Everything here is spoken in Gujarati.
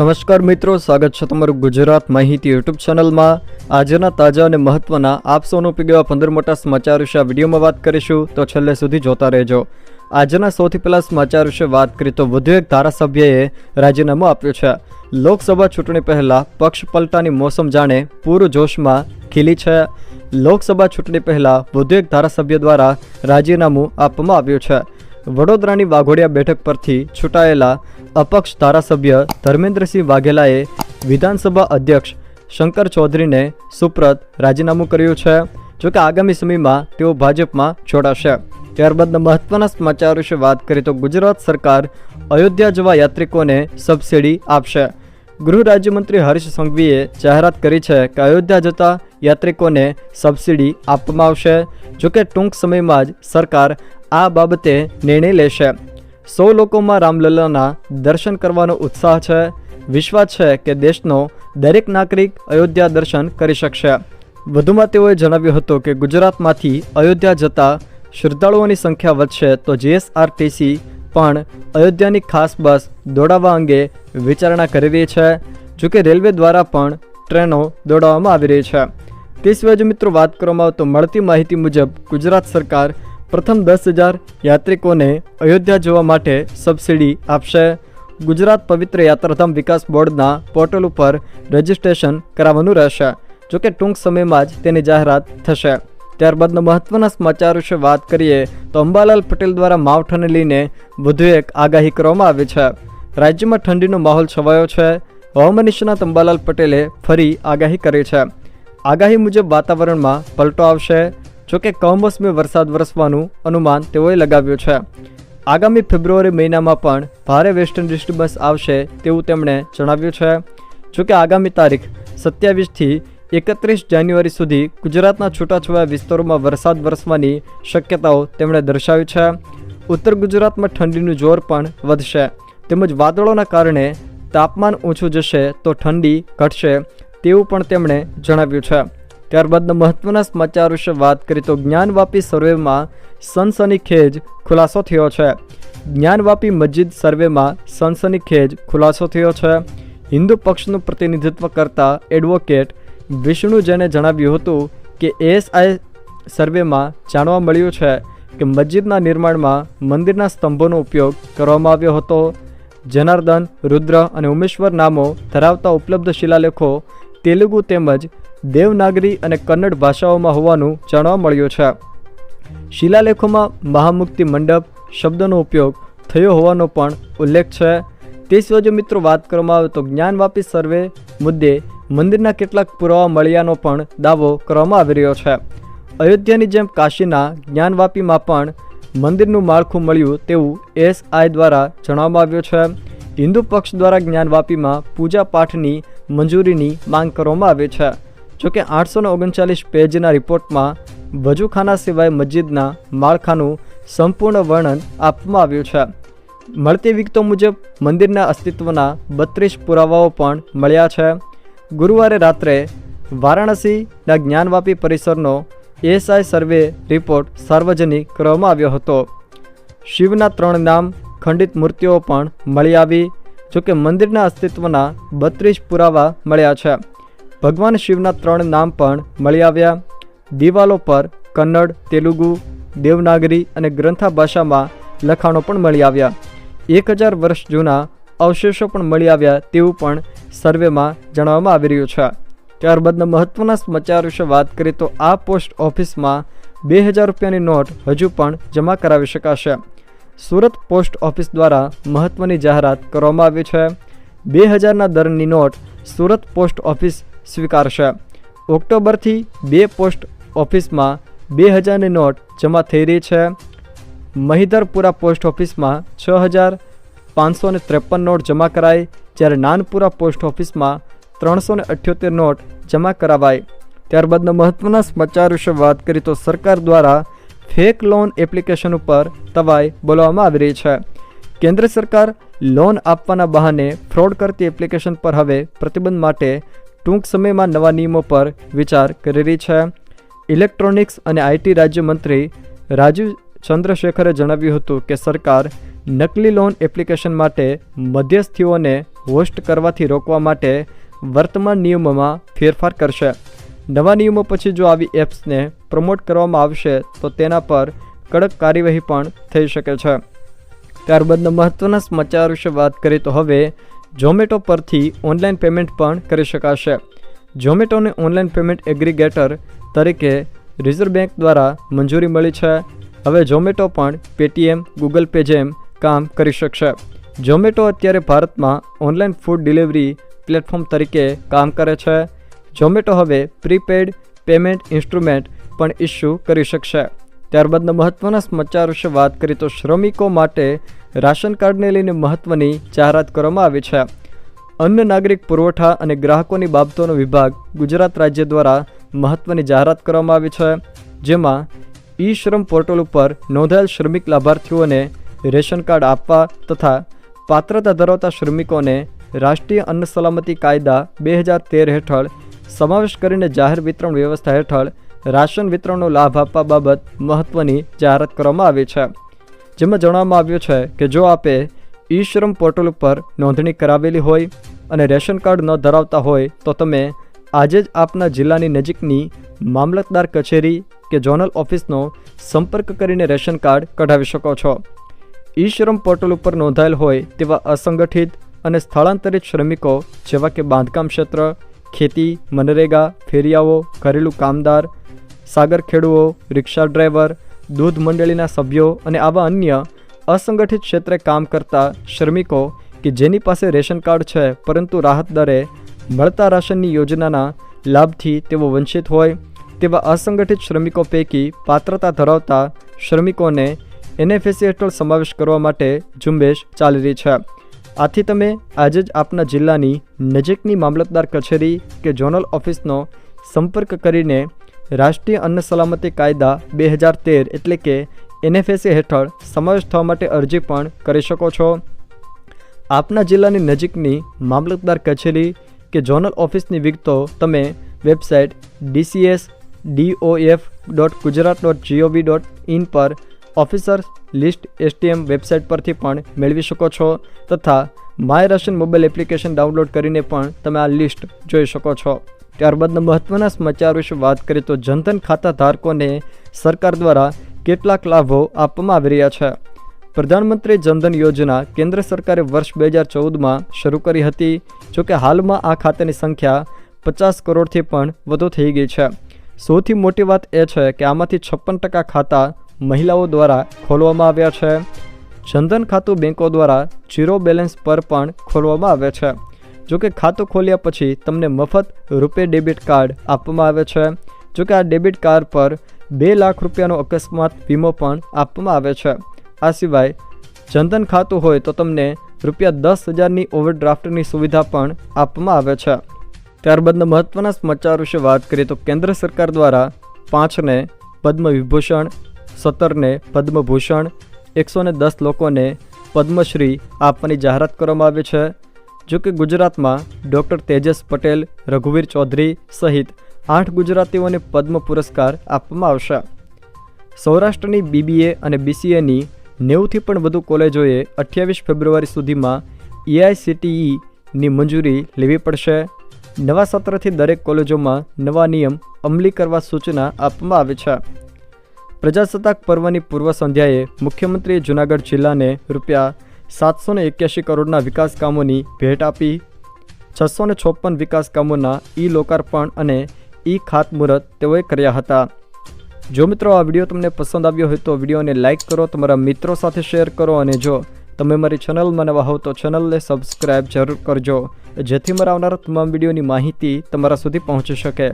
નમસ્કાર મિત્રો, સ્વાગત છે તમારું ગુજરાત માહિતી યુટ્યુબ ચેનલમાં. આજના તાજા અને મહત્વના આપસોનો ઉપયોગ એવા પંદર મોટા સમાચાર વિશે આ વિડીયોમાં વાત કરીશું. તો છેલ્લે સુધી જોતા રહેજો. આજના સૌથી પહેલાં સમાચાર વિશે વાત કરીએ તો વધુ એક ધારાસભ્યએ રાજીનામું આપ્યું છે. લોકસભા ચૂંટણી પહેલાં પક્ષ પલટાની મોસમ જાણે પૂરું જોશમાં ખીલી છે. લોકસભા ચૂંટણી પહેલાં વધુ એક ધારાસભ્ય દ્વારા રાજીનામું આપવામાં આવ્યું છે. વડોદરાની વાઘોડિયા બેઠક પરથી ચૂંટાયેલા અપક્ષ ધારાસભ્ય ધર્મેન્દ્રસિંહ વાઘેલાએ વિધાનસભા અધ્યક્ષ શંકર ચૌધરીને સુપ્રત રાજીનામું કર્યું છે જોકે આગામી સમયમાં તેઓ ભાજપમાં જોડાશે ત્યારબાદના મહત્વના સમાચાર વિશે વાત કરીએ તો ગુજરાત સરકાર અયોધ્યા જવા યાત્રિકોને સબસિડી આપશે. ગૃહ રાજ્યમંત્રી હર્ષ સંઘવીએ જાહેરાત કરી છે કે અયોધ્યા જતા યાત્રિકોને સબસિડી આપવામાં આવશે જોકે ટૂંક સમયમાં જ સરકાર આ બાબતે નિર્ણય લેશે. સૌ લોકોમાં રામલલ્લાના દર્શન કરવાનો ઉત્સાહ છે. વિશ્વાસ છે કે દેશનો દરેક નાગરિક અયોધ્યા દર્શન કરી શકશે. વધુમાં તેઓએ જણાવ્યું હતું કે ગુજરાતમાંથી અયોધ્યા જતા શ્રદ્ધાળુઓની સંખ્યા વધશે તો જીએસઆરટીસી પણ અયોધ્યાની ખાસ બસ દોડાવવા અંગે વિચારણા કરી રહી છે, જોકે રેલવે દ્વારા પણ ટ્રેનો દોડાવવામાં આવી રહી છે. તે સિવાય જો મિત્રો વાત કરવામાં આવે તો મળતી માહિતી મુજબ ગુજરાત સરકાર પ્રથમ દસ હજાર યાત્રિકોને અયોધ્યા જોવા માટે સબસિડી આપશે. ગુજરાત પવિત્ર યાત્રાધામ વિકાસ બોર્ડના પોર્ટલ ઉપર રજિસ્ટ્રેશન કરાવવાનું રહેશે. જોકે ટૂંક સમયમાં જ તેની જાહેરાત થશે. ત્યારબાદના મહત્વના સમાચાર વિશે વાત કરીએ તો અંબાલાલ પટેલ દ્વારા માવઠાને લઈને વધુ એક આગાહી કરવામાં આવી છે. રાજ્યમાં ઠંડીનો માહોલ છવાયો છે. હવામાન નિષ્ણાત અંબાલાલ પટેલે ફરી આગાહી કરી છે. આગાહી મુજબ વાતાવરણમાં પલટો આવશે. જોકે કમોસમી વરસાદ વરસવાનું અનુમાન તેઓએ લગાવ્યું છે. આગામી ફેબ્રુઆરી મહિનામાં પણ ભારે વેસ્ટર્ન ડિસ્ટર્બન્સ આવશે તેવું તેમણે જણાવ્યું છે. જોકે આગામી તારીખ સત્યાવીસથી એકત્રીસ જાન્યુઆરી સુધી ગુજરાતના છૂટાછવાયા વિસ્તારોમાં વરસાદ વરસવાની શક્યતાઓ તેમણે દર્શાવી છે. ઉત્તર ગુજરાતમાં ઠંડીનું જોર પણ વધશે. તેમજ વાદળોના કારણે તાપમાન ઊંચું જશે તો ઠંડી ઘટશે તેવું પણ તેમણે જણાવ્યું છે. ત્યારબાદના મહત્વના સમાચાર વિશે વાત કરીએ તો જ્ઞાનવાપી સર્વેમાં સનસનીખેજ ખુલાસો થયો છે. જ્ઞાનવાપી મસ્જિદ સર્વેમાં સનસનીખેજ ખુલાસો થયો છે. હિન્દુ પક્ષનું પ્રતિનિધિત્વ કરતા એડવોકેટ વિષ્ણુ જૈને જણાવ્યું હતું કે એએસઆઈ સર્વેમાં જાણવા મળ્યું છે કે મસ્જિદના નિર્માણમાં મંદિરના સ્તંભોનો ઉપયોગ કરવામાં આવ્યો હતો. જનાર્દન, રુદ્ર અને ઉમેશ્વર નામો ધરાવતા ઉપલબ્ધ શિલાલેખો તેલુગુ તેમજ દેવનાગરી અને કન્નડ ભાષાઓમાં હોવાનું જાણવા મળ્યું છે. શિલાલેખોમાં મહામુક્તિ મંડપ શબ્દનો ઉપયોગ થયો હોવાનો પણ ઉલ્લેખ છે. તે સિવાય જો મિત્રો વાત કરવામાં આવે તો જ્ઞાનવાપી સર્વે મુદ્દે મંદિરના કેટલાક પુરાવા મળ્યાનો પણ દાવો કરવામાં આવી રહ્યો છે. અયોધ્યાની જેમ કાશીના જ્ઞાનવાપીમાં પણ મંદિરનું માળખું મળ્યું તેવું એસઆઈ દ્વારા જણાવવામાં આવ્યું છે. હિન્દુ પક્ષ દ્વારા જ્ઞાનવાપીમાં પૂજા પાઠની મંજૂરીની માંગ કરવામાં આવી છે. જોકે આઠસો ઓગણચાલીસ પેજના રિપોર્ટમાં વજુખાના સિવાય મસ્જિદના માળખાનું સંપૂર્ણ વર્ણન આપવામાં આવ્યું છે. મળતી વિગતો મુજબ મંદિરના અસ્તિત્વના બત્રીસ પુરાવાઓ પણ મળ્યા છે. ગુરુવારે રાત્રે વારાણસીના જ્ઞાનવાપી પરિસરનો એસઆઈ સર્વે રિપોર્ટ સાર્વજનિક કરવામાં આવ્યો હતો. શિવના ત્રણ નામ ખંડિત મૂર્તિઓ પણ મળી આવી, જોકે મંદિરના અસ્તિત્વના બત્રીસ પુરાવા મળ્યા છે. ભગવાન શિવના ત્રણ નામ પણ મળી આવ્યા. દિવાલો પર કન્નડ, તેલુગુ, દેવનાગરી અને ગ્રંથા ભાષામાં લખાણો પણ મળી આવ્યા. એક હજાર વર્ષ જૂના અવશેષો પણ મળી આવ્યા તેવું પણ સર્વેમાં જણાવવામાં આવી રહ્યું છે. ત્યારબાદના મહત્વના સમાચાર વિશે વાત કરીએ તો આ પોસ્ટ ઓફિસમાં બે હજાર રૂપિયાની નોટ હજુ પણ જમા કરાવી શકાશે. સુરત પોસ્ટ ઓફિસ દ્વારા મહત્વની જાહેરાત કરવામાં આવી છે. બે હજારના દરની નોટ સુરત પોસ્ટ ઓફિસ સ્વીકારશે. ઓક્ટોબરથી બે પોસ્ટ ઓફિસમાં બે હજારની નોટ જમા થઈ રહી છે. મહિધરપુરા પોસ્ટ ઓફિસમાં છ હજાર પાંચસો ને ત્રેપન નોટ જમા કરાઈ, જ્યારે નાનપુરા પોસ્ટ ઓફિસમાં ત્રણસો અઠ્યોતેર નોટ જમા કરાવાઈ. ત્યારબાદના મહત્ત્વના સમાચાર વિશે વાત કરીએ તો સરકાર દ્વારા ફેક લોન એપ્લિકેશન ઉપર તવાઈ બોલવામાં આવી રહી છે. કેન્દ્ર સરકાર લોન આપવાના બહાને ફ્રોડ કરતી એપ્લિકેશન પર હવે પ્રતિબંધ માટે ટૂંક સમયમાં નવા નિયમો પર વિચાર કરી રહી છે. ઇલેક્ટ્રોનિક્સ અને આઈટી રાજ્યમંત્રી રાજીવ ચંદ્રશેખરે જણાવ્યું હતું કે સરકાર નકલી લોન એપ્લિકેશન માટે મધ્યસ્થીઓને હોસ્ટ કરવાથી રોકવા માટે વર્તમાન નિયમોમાં ફેરફાર કરશે. નવા નિયમો પછી જો આવી એપ્સને પ્રમોટ કરવામાં આવશે, તો તેના પર કડક કાર્યવાહી પણ થઈ શકે છે. ત્યારબાદના મહત્ત્વના સમાચાર વિશે વાત કરીએ તો હવે ઝોમેટો પરથી ઓનલાઈન પેમેન્ટ પણ કરી શકાશે. ઝોમેટોને ઓનલાઈન પેમેન્ટ એગ્રીગેટર તરીકે રિઝર્વ બેંક દ્વારા મંજૂરી મળી છે. હવે ઝોમેટો પણ પેટીએમ, ગૂગલ પે જેમ કામ કરી શકશે. ઝોમેટો અત્યારે ભારતમાં ઓનલાઈન ફૂડ ડિલિવરી પ્લેટફોર્મ તરીકે કામ કરે છે. ઝોમેટો હવે પ્રીપેડ પેમેન્ટ ઇન્સ્ટ્રુમેન્ટ પણ ઇસ્યુ કરી શકશે. ત્યારબાદના મહત્ત્વના સમાચાર વિશે વાત કરીએ તો શ્રમિકો માટે રાશન કાર્ડને લઈને મહત્ત્વની જાહેરાત કરવામાં આવી છે. અન્ન, નાગરિક પુરવઠા અને ગ્રાહકોની બાબતોનો વિભાગ ગુજરાત રાજ્ય દ્વારા મહત્ત્વની જાહેરાત કરવામાં આવી છે, જેમાં ઈ શ્રમ પોર્ટલ ઉપર નોંધાયેલ શ્રમિક લાભાર્થીઓને રેશન કાર્ડ આપવા તથા પાત્રતા ધરાવતા શ્રમિકોને રાષ્ટ્રીય અન્ન સલામતી કાયદા બે હજાર તેર હેઠળ સમાવેશ કરીને જાહેર વિતરણ વ્યવસ્થા હેઠળ રાશન વિતરણનો લાભ આપવા બાબત મહત્ત્વની જાહેરાત કરવામાં આવી છે. જેમાં જણાવવામાં આવ્યું છે કે જો આપે ઈ શ્રમ પોર્ટલ ઉપર નોંધણી કરાવેલી હોય અને રેશન કાર્ડ ન ધરાવતા હોય તો તમે આજે જ આપના જિલ્લાની નજીકની મામલતદાર કચેરી કે ઝોનલ ઓફિસનો સંપર્ક કરીને રેશન કાર્ડ કઢાવી શકો છો. ઈ શ્રમ પોર્ટલ ઉપર નોંધાયેલ હોય તેવા અસંગઠિત અને સ્થળાંતરિત શ્રમિકો જેવા કે બાંધકામ ક્ષેત્ર, ખેતી, મનરેગા, ફેરિયાઓ, ઘરેલું કામદાર સાગર ખેડૂઓ રિક્ષા ડ્રાઈવર દૂધ મંડળીના સભ્યો અને આવા અન્ય અસંગઠિત ક્ષેત્રે કામ કરતા શ્રમિકો કે જેની પાસે રેશન કાર્ડ છે, પરંતુ રાહત દરે મળતા રાશનની યોજનાના લાભથી તેઓ વંચિત હોય, તેવા અસંગઠિત શ્રમિકો પૈકી પાત્રતા ધરાવતા શ્રમિકોને એનએફએસી હેઠળ સમાવેશ કરવા માટે ઝુંબેશ ચાલી રહી છે. આથી તમે આજે જ આપના જિલ્લાની નજીકની મામલતદાર કચેરી કે ઝોનલ ઓફિસનો સંપર્ક કરીને રાષ્ટ્રીય અન્ન સલામતી કાયદા બે હજાર તેર એટલે કે એનએફએસએ હેઠળ સમાવેશ થવા માટે અરજી પણ કરી શકો છો. આપના જિલ્લાની નજીકની મામલતદાર કચેરી કે ઝોનલ ઓફિસની વિગતો તમે website DCS DOF dot Gujarat dot GOV dot in પર ઓફિસર્સ લિસ્ટ એસટીએમ વેબસાઇટ પરથી પણ મેળવી શકો છો તથા my Russian mobile application download કરીને પણ તમે આ લિસ્ટ જોઈ શકો છો. ત્યારબાદના મહત્ત્વના સમાચાર વિશે વાત કરીએ તો જનધન ખાતા ધારકોને સરકાર દ્વારા કેટલાક લાભો આપવામાં આવી રહ્યા છે. પ્રધાનમંત્રી જનધન યોજના કેન્દ્ર સરકારે વર્ષ બે હજાર ચૌદમાં શરૂ કરી હતી જોકે હાલમાં આ ખાતાની સંખ્યા પચાસ કરોડથી પણ વધુ થઈ ગઈ છે. સૌથી મોટી વાત એ છે કે આમાંથી છપ્પન ટકા ખાતા મહિલાઓ દ્વારા ખોલવામાં આવ્યા છે. જનધન ખાતું બેંકો દ્વારા જીરો બેલેન્સ પર પણ ખોલવામાં આવે છે. જોકે ખાતું ખોલ્યા પછી તમને મફત રૂપે ડેબિટ કાર્ડ આપવામાં આવે છે. જોકે આ ડેબિટ કાર્ડ પર બે લાખ રૂપિયાનો અકસ્માત વીમો પણ આપવામાં આવે છે. આ સિવાય જનધન ખાતું હોય તો તમને રૂપિયા દસ હજારની ઓવરડ્રાફ્ટની સુવિધા પણ આપવામાં આવે છે. ત્યારબાદના મહત્ત્વના સમાચાર વિશે વાત કરીએ તો કેન્દ્ર સરકાર દ્વારા પાંચને પદ્મ વિભૂષણ સત્તરને પદ્મભૂષણ, એકસો દસ લોકોને પદ્મશ્રી આપવાની જાહેરાત કરવામાં આવી છે. જો કે ગુજરાતમાં ડૉક્ટર તેજસ પટેલ, રઘુવીર ચૌધરી સહિત આઠ ગુજરાતીઓને પદ્મ પુરસ્કાર આપવામાં આવશે. સૌરાષ્ટ્રની બીબીએ અને બીસીએની નેવુંથી પણ વધુ કોલેજોએ અઠ્યાવીસ ફેબ્રુઆરી સુધીમાં એઆઈસીટીઈની મંજૂરી લેવી પડશે. નવા સત્રથી દરેક કોલેજોમાં નવા નિયમ અમલી કરવા સૂચના આપવામાં આવી છે. પ્રજાસત્તાક પર્વની પૂર્વ સંધ્યાએ મુખ્યમંત્રીએ જૂનાગઢ જિલ્લાને રૂપિયા સાતસો ને એક્યાસી કરોડના વિકાસ કામોની ભેટ આપી છસો ને છપ્પન વિકાસ કામોના ઈ લોકાર્પણ અને ઈ ખાતમુહૂર્ત તેઓએ કર્યા હતા. જો મિત્રો આ વીડિયો તમને પસંદ આવ્યો હોય તો વિડીયોને લાઇક કરો, તમારા મિત્રો સાથે શેર કરો અને જો તમે મારી ચેનલમાં નવા હોવ તો ચેનલને સબસ્ક્રાઈબ જરૂર કરજો, જેથી મારા આવનારા તમામ વિડીયોની માહિતી તમારા સુધી પહોંચી શકે.